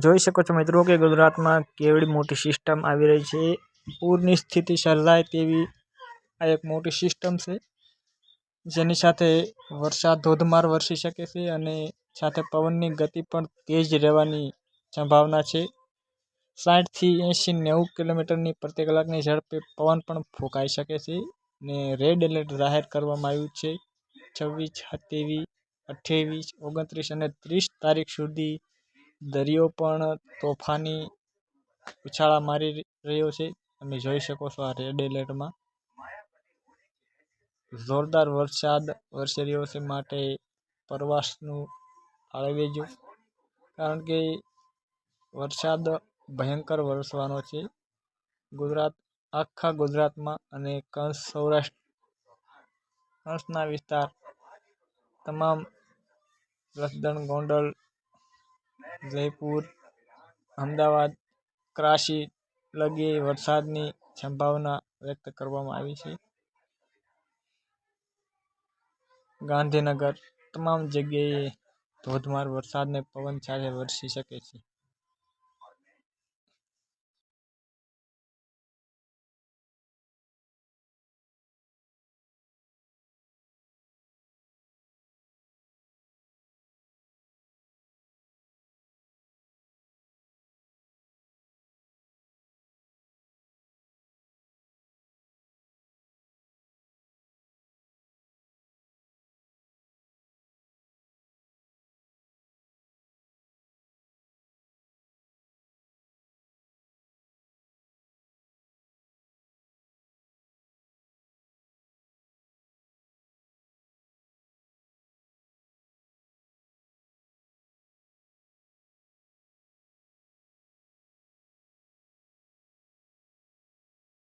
જોઈ શકો છો મિત્રો કે ગુજરાતમાં કેવડી મોટી સિસ્ટમ આવી રહી છે. પૂરની સ્થિતિ સર્જાય તેવી આ એક મોટી સિસ્ટમ છે. જેની સાથે વરસાદ ધોધમાર વરસી શકે છે અને સાથે પવનની ગતિ પણ તેજ રહેવાની સંભાવના છે. સાઠથી એંશી નેવું કિલોમીટરની પ્રતિ કલાકની ઝડપે પવન પણ ફૂંકાઈ શકે છે ને રેડ એલર્ટ જાહેર કરવામાં આવ્યું છે. છવ્વીસ, સત્યાવીસ, અઠ્યાવીસ, ઓગણત્રીસ અને ત્રીસ તારીખ સુધી દરિયો પણ તોફાની ઉછાળા મારી રહ્યો છે. તમે જોઈ શકો છો આ રેડ એલર્ટમાં. જોરદાર વરસાદ વરસી રહ્યો છે માટે પ્રવાસનું ટાળી દેજો. કારણ કે વરસાદ ભયંકર વરસવાનો છે. ગુજરાત, આખા ગુજરાતમાં અને કચ્છ સૌરાષ્ટ્ર કચ્છના વિસ્તાર, તમામ જસદણ ગોંડલ જયપુર, અમદાવાદ, કરાચી લગી વરસાદની સંભાવના વ્યક્ત કરવામાં આવી છે. ગાંધીનગર, તમામ જગ્યાએ ધોધમાર વરસાદને પવન સાથે વરસી શકે છે.